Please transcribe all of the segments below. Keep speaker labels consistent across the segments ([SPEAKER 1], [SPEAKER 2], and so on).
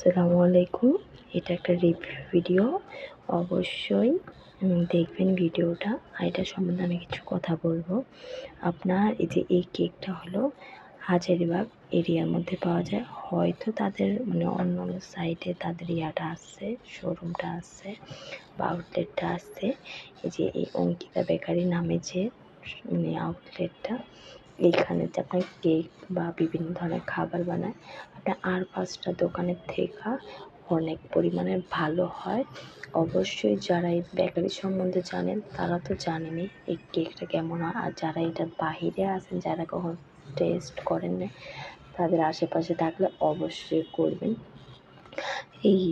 [SPEAKER 1] আসসালামু আলাইকুম। এটা একটা রিভিউ ভিডিও অবশ্যই দেখবেন ভিডিওটা আর এটা সম্বন্ধে আমি কিছু কথা বলব। আপনার এই যে, এই কেকটা হলো হাজারিবাগ এরিয়ার মধ্যে পাওয়া যায়। হয়তো তাদের মানে অন্য অন্য সাইডে তাদের ইয়াটা আসছে শোরুমটা আসছে বা আউটলেটটা আসছে এই যে, এই অঙ্কিতা বেকারি নামে যে মানে আউটলেটটা এইখানে আপনার কেক বা বিভিন্ন ধরনের খাবার বানায়। আপনার আর পাঁচটা দোকানের থেকে অনেক পরিমাণে ভালো হয়। অবশ্যই যারা এই বেকারি সম্বন্ধে জানেন, তারা তো জানেনই এই কেকটা কেমন হয়। আর যারা এটা বাহিরে আছেন যারা কখন টেস্ট করেন না তাদের আশেপাশে থাকলে অবশ্যই করবেন। এই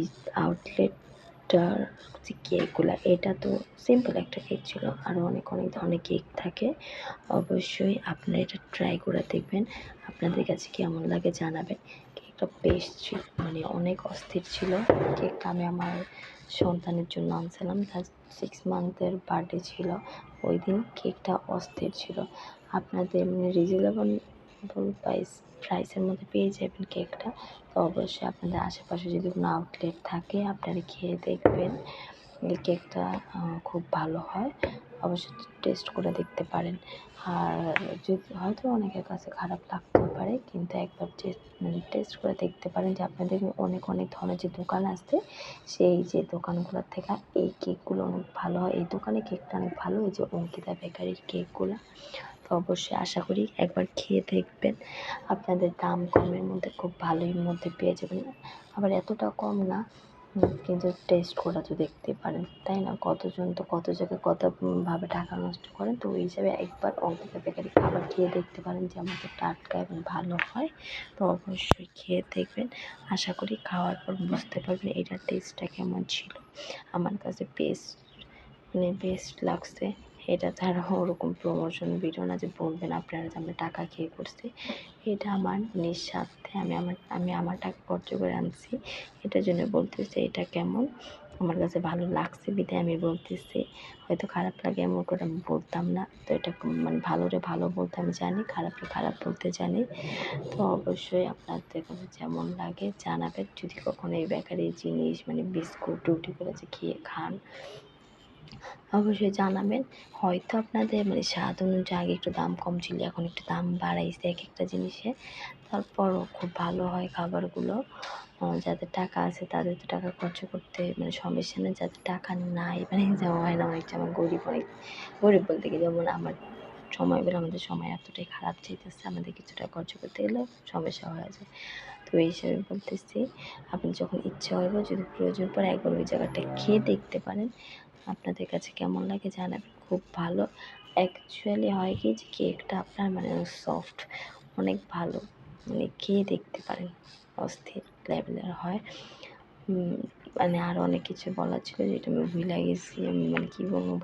[SPEAKER 1] আউটলেটটার যে কেকগুলো এটা তো সিম্পল একটা কেক ছিল। আরও অনেক অনেক ধরনের কেক থাকে। অবশ্যই আপনারা এটা ট্রাই করে দেখবেন। আপনাদের কাছে কেমন লাগে জানাবেন। কেকটা বেশ ছিল মানে অনেক অস্থির ছিল। কেকটা আমি আমার সন্তানের জন্য আনছিলাম। তার সিক্স মান্থের বার্থডে ছিল। ওই দিন কেকটা অস্থির ছিল। আপনাদের মানে রিজনেবল প্রাইস প্রাইসের মধ্যে পেয়ে যাবেন কেকটা তো অবশ্যই আপনাদের আশেপাশে যদি কোনো আউটলেট থাকে, আপনারা খেয়ে দেখবেন এই কেকটা খুব ভালো হয়। অবশ্যই টেস্ট করে দেখতে পারেন। আর যদি, হয়তো অনেকের কাছে খারাপ লাগতেও পারে, কিন্তু একবার টেস্ট মানে টেস্ট করে দেখতে পারেন যে আপনাদের অনেক অনেক ধরনের যে দোকান আছে, সেই যে দোকানগুলোর থেকে এই কেকগুলো অনেক ভালো হয়। এই দোকানে কেকটা অনেক ভালো, এই যে অঙ্কিতা বেকারির কেকগুলো তো অবশ্যই আশা করি একবার খেয়ে দেখবেন। আপনাদের দাম কমের মধ্যে খুব ভালোই মধ্যে পেয়ে যাবেন। আবার এতটা কম না কিন্তু টেস্ট করা তো দেখতে পারেন, তাই না? কতজন তো কত জায়গায় কতভাবে টাকা নষ্ট করেন, তো ওই হিসাবে একবার অঙ্কিতা বেকারি খাবার খেয়ে দেখতে পারেন যে আমাদের টাটকা এবং ভালো হয়, তো অবশ্যই খেয়ে দেখবেন। আশা করি খাওয়ার পর বুঝতে পারবেন এটার টেস্টটা কেমন ছিল। আমার কাছে বেস্ট মানে বেস্ট লাগছে। এটা তারা ওরকম প্রমোশন ভিডিও না যে বলবেন আপনারা যে আমরা টাকা খেয়ে করছি এটা আমার নিঃস্বার্থে আমি আমার আমি আমার টাকা খরচ করে আনছি। এটার জন্য বলতেছি এটা কেমন? আমার কাছে ভালো লাগছে বিধায় আমি বলতেছি, হয়তো খারাপ লাগে এমন করে আমি বলতাম না। তো এটা মানে ভালোরে ভালো বলতে আমি জানি, খারাপে খারাপ বলতে জানি। তো অবশ্যই আপনাদের কাছে যেমন লাগে জানাবেন। যদি কখনো এই বেকারি জিনিস মানে বিস্কুট রুটি করে যে খেয়ে খান অবশ্যই জানাবেন। হয়তো আপনাদের মানে স্বাদ অনুযায়ী আগে একটু দাম কম ছিল, এখন একটু দাম বাড়াইছে এক একটা জিনিসে। তারপরও খুব ভালো হয় খাবারগুলো। যাদের টাকা আছে তাদের তো টাকা খরচ করতে মানে সমস্যা নেই, যাদের টাকা নাই মানে যেমন হয় না, অনেক যেমন গরিব অনেক, গরিব বলতে গেলে যেমন আমার সময় বের আমাদের সময় এতটাই খারাপ যেতেছে আমাদের কিছুটা খরচ করতে গেলেও সমস্যা হয়ে যায়। তো এই হিসাবে বলতেছি, আপনি যখন ইচ্ছা হবে যদি প্রয়োজন পড়ে একবার ওই জায়গাটা খেয়ে দেখতে পারেন। আপনাদের কাছে কেমন লাগে জানাবেন? খুব ভালো। অ্যাকচুয়ালি হয় কি যে কেকটা আপনার মানে সফট অনেক ভালো। মানে খেয়ে দেখতে পারেন, অস্থির লেভেলের হয়। মানে আরও অনেক কিছু বলার ছিল যেটা আমি ভুলে গেছি। আমি মানে কী বলব?